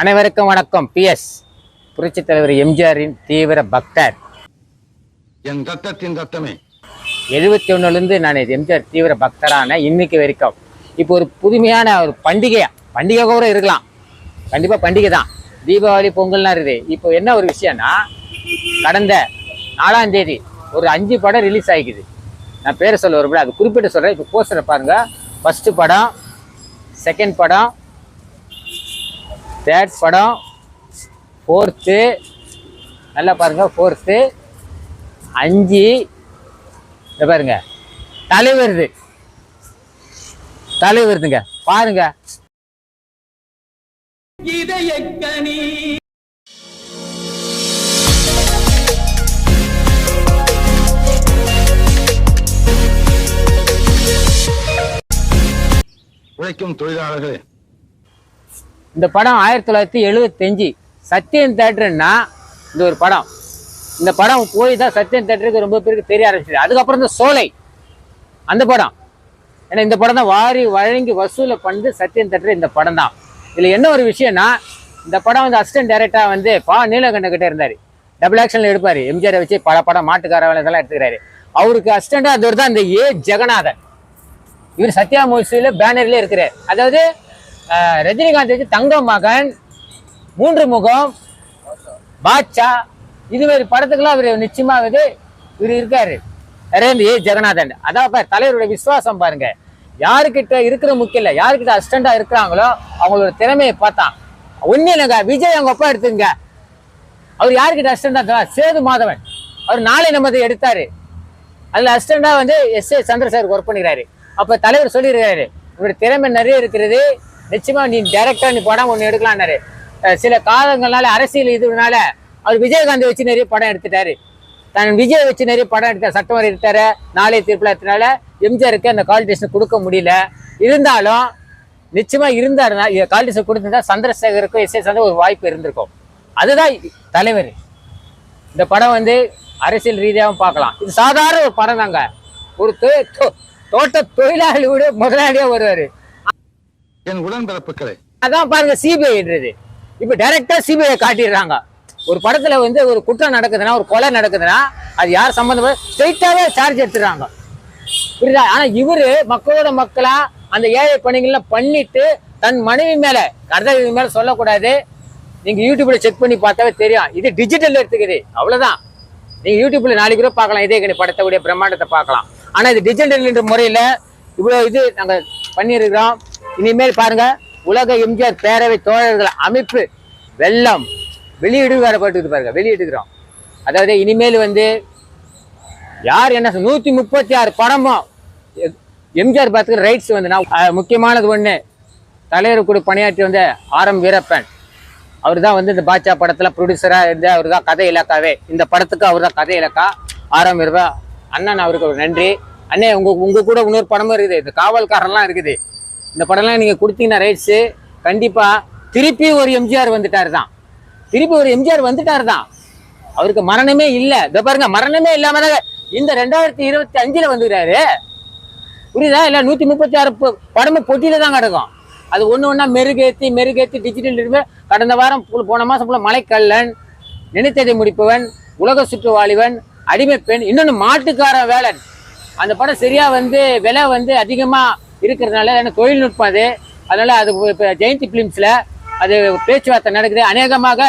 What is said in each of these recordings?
அனைவருக்கும் வணக்கம். பிஎஸ் புரட்சித் தலைவர் எம்ஜிஆரின் தீவிர பக்தர். என் ரத்தத்தின் ரத்தமே. எழுபத்தி ஒன்றுலேருந்து நான் எம்ஜிஆர் தீவிர பக்தரான இன்னைக்கு வரைக்கும். இப்போ ஒரு புதுமையான ஒரு பண்டிகையா பண்டிகை கூட இருக்கலாம். கண்டிப்பாக பண்டிகை தான். தீபாவளி பொங்கல்லாம் இருக்குது. இப்போ என்ன ஒரு விஷயம்னா கடந்த நாலாம் தேதி ஒரு அஞ்சு படம் ரிலீஸ் ஆகிக்குது. நான் பேரை சொல்ல வரும்போது அது குறிப்பிட்டு சொல்கிறேன் இப்போ போஸ்டரை பாருங்க. ஃபஸ்ட்டு படம் செகண்ட் படம் தேர்ட் படம் ஃபோர்த்து நல்லா பாருங்க ஃபோர்த்து அஞ்சு இந்த பாருங்க தலைவருது. தலைவருதுங்க பாருங்க. உழைக்கும் தொழிலாளர்களே இந்த படம் ஆயிரத்தி தொள்ளாயிரத்தி எழுபத்தஞ்சு சத்யன் தேட்டருன்னா இந்த ஒரு படம். இந்த படம் போய் தான் சத்யன் தேட்டருக்கு ரொம்ப பேருக்கு தெரிய ஆரம்பிச்சது. அதுக்கப்புறம் இந்த சோலை அந்த படம். ஏன்னா இந்த படம் தான் வாரி வழங்கி வசூலை பண்ணது சத்யன் தேட்டர் இந்த படம் தான். இதில் என்ன ஒரு விஷயம்னா இந்த படம் வந்து அசிஸ்டன்ட் டைரக்டராக வந்து பா. நீலகண்ட கிட்டே இருந்தார். டபுள் ஆக்ஷனில் எடுப்பார். எம்ஜிஆரை வச்சு பல படம் மாட்டுக்கார வேலை இதெல்லாம் எடுத்துக்கிறாரு. அவருக்கு அசிஸ்டண்டாக அது தான் இந்த ஏ. ஜெகநாதன். இவர் சத்யா மூவிஸில் பேனர்லேயே இருக்கிறார். அதாவது ரஜினிகாந்த் வச்சு தங்க மகன் மூன்று முகம் பாட்சா இதுமாரி படத்துக்கெல்லாம் இவர் நிச்சயமாகுது வந்து இவர் இருக்காரு. ரேந்து ஏ. ஜெகநாதன். அதான் பாரு, தலைவருடைய விசுவாசம் பாருங்க. யாருக்கிட்ட இருக்கிற முக்கியம் இல்லை. யாருக்கிட்ட அசிஸ்டண்டா இருக்கிறாங்களோ அவங்களோட திறமையை பார்த்தான். ஒன்றும் இல்லைங்க விஜய் அவங்க அப்பா எடுத்துங்க அவர் யாருக்கிட்ட அசிஸ்டண்டா சேது மாதவன். அவர் நாளை நமது எடுத்தார். அதில் அசிஸ்டண்டா வந்து எஸ் ஏ சந்திரசேகர் ஒர்க் பண்ணிக்கிறாரு. அப்போ தலைவர் சொல்லியிருக்காரு இவருடைய திறமை நிறைய இருக்கிறது. நிச்சயமா நீ டைரக்டா நீ படம் ஒன்று எடுக்கலாம்னாரு. சில காலங்கள்னால அரசியல் இதுனால அவர் விஜயகாந்த் வச்சு நிறைய படம் எடுத்துட்டாரு. தன் விஜய் வச்சு நிறைய படம் எடுத்தார் சட்டமன்ற எடுத்தாரு. நாளைய தீர்ப்பில் எடுத்தனால எம்ஜிஆருக்கு அந்த கால்டேஷன் கொடுக்க முடியல. இருந்தாலும் நிச்சயமா இருந்தாருன்னா கால்டேஷன் கொடுத்துருந்தா சந்திரசேகருக்கும் எஸ் சந்த ஒரு வாய்ப்பு இருந்திருக்கும். அதுதான் தலைவர். இந்த படம் வந்து அரசியல் ரீதியாகவும் பார்க்கலாம். இது சாதாரண ஒரு படம் தாங்க ஒரு தோட்ட தொழிலாளி விட வருவார். என் உடன்பிறப்புகளே. அதான் பாருங்க சிபிஐன்றது இப்போ டைரக்டா சிபிஐ காட்டிடுறாங்க. ஒரு படத்துல வந்து ஒரு குற்றம் நடக்குதுன்னா ஒரு கொலை நடக்குதுன்னா அது யார் சம்பந்தம்? ஸ்ட்ரைட்டாவே சார்ஜ் எடுத்துறாங்க புரியுதா? ஆனா இவரு மக்களோட மக்களா அந்த ஏழை பணிகள்லாம் பண்ணிட்டு தன் மனைவி மேல கர்த்தவி மேல சொல்லக்கூடாது. நீங்க யூடியூப்ல செக் பண்ணி பார்த்தாவே தெரியும். இது டிஜிட்டல் எடுத்துக்குது. அவ்வளவுதான். நீங்க யூடியூப்ல நாளைக்கு கூட பார்க்கலாம். இதே கணி படத்தை உடைய பிரம்மாண்டத்தை பார்க்கலாம். ஆனா இது டிஜிட்டல் முறையில இவ்வளவு இது நாங்க பண்ணியிருக்கிறோம். இனிமேல் பாருங்க உலக எம்ஜிஆர் பேரவை தோழர்கள் அமைப்பு வெள்ளம் வெளியீடு வேற பாருங்க வெளியிட்டுக்கிறோம். அதாவது இனிமேல் வந்து யார் என்ன சொல்~ நூத்தி முப்பத்தி ஆறு படமும் எம்ஜிஆர் படத்துக்கு ரைட்ஸ் வந்து நான் முக்கியமானது ஒண்ணு தலைவர் கூட பணியாற்றி வந்த ஆர் எம் வீரப்பன். அவர் தான் வந்து இந்த பாட்சா படத்துல ப்ரொடியூசரா இருந்து அவர் தான் கதை இலக்காவே. இந்த படத்துக்கு அவர் தான் கதை இலக்கா. ஆர் எம் வீரப்பன் அண்ணன் அவருக்கு ஒரு நன்றி. அண்ணே உங்க உங்க கூட இன்னொரு படமும் இருக்குது. இந்த காவல்காரன்லாம் இருக்குது. இந்த படம்லாம் நீங்கள் கொடுத்தீங்கன்னா ரைட்ஸு கண்டிப்பாக திருப்பி ஒரு எம்ஜிஆர் வந்துட்டாரு தான். திருப்பி ஒரு எம்ஜிஆர் வந்துட்டாரு தான். அவருக்கு மரணமே இல்லை. இதை பாருங்க மரணமே இல்லாம தான் இந்த ரெண்டாயிரத்தி இருபத்தி அஞ்சுல வந்துக்கிறாரு. புரியுதா? இல்லை நூற்றி முப்பத்தி ஆறு படமும் பொட்டியில தான் கிடக்கும். அது ஒன்று ஒன்றா மெருகேத்தி மெருகேத்தி டிஜிட்டல் கடந்த வாரம் போன மாதம் ஃபுல்லாக மலைக்கல்லன் நினைத்ததை முடிப்பவன் உலக சுற்றுவாளிவன் அடிமை பெண் இன்னொன்று மாட்டுக்கார வேலன். அந்த படம் சரியாக வந்து விலை வந்து அதிகமாக இருக்கிறதுனால ஏன்னா தொழில்நுட்பம் அது. அதனால் அது இப்போ ஜெயந்தி ஃபிலிம்ஸில் அது பேச்சுவார்த்தை நடக்குது. அநேகமாக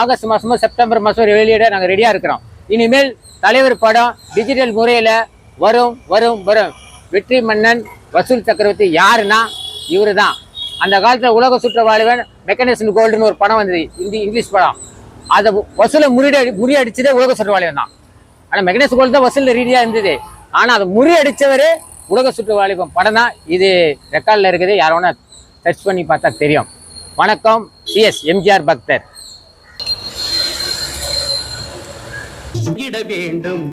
ஆகஸ்ட் மாதமும் செப்டம்பர் மாசம் வெளியிட நாங்கள் ரெடியாக இருக்கிறோம். இனிமேல் தலைவர் படம் டிஜிட்டல் முறையில் வரும் வரும் வரும். வெற்றி மன்னன் வசூல் சக்கரவர்த்தி யாருன்னா இவரு தான் அந்த காலத்தில் உலக சுற்றவாளிவன் மெக்கனிசன் கோல்டுன்னு ஒரு படம் வந்தது. இந்தி இங்கிலீஷ் படம். அதை வசூலை முறியடி முறியடிச்சதே உலக சுற்றவாளிவன் தான். ஆனால் மெக்கனிசன் கோல்டு தான் வசூல் ரீதியாக இருந்தது. ஆனால் அதை முறியடித்தவர் உலக சுற்றுவாளிவன் படம் தான் இது ரெக்கார்டில் இருக்குது. யார் வேணா சர்ச் பண்ணி பார்த்தா தெரியும். வணக்கம். சிஎஸ் எம்ஜிஆர் பக்தர். இட வேண்டும்.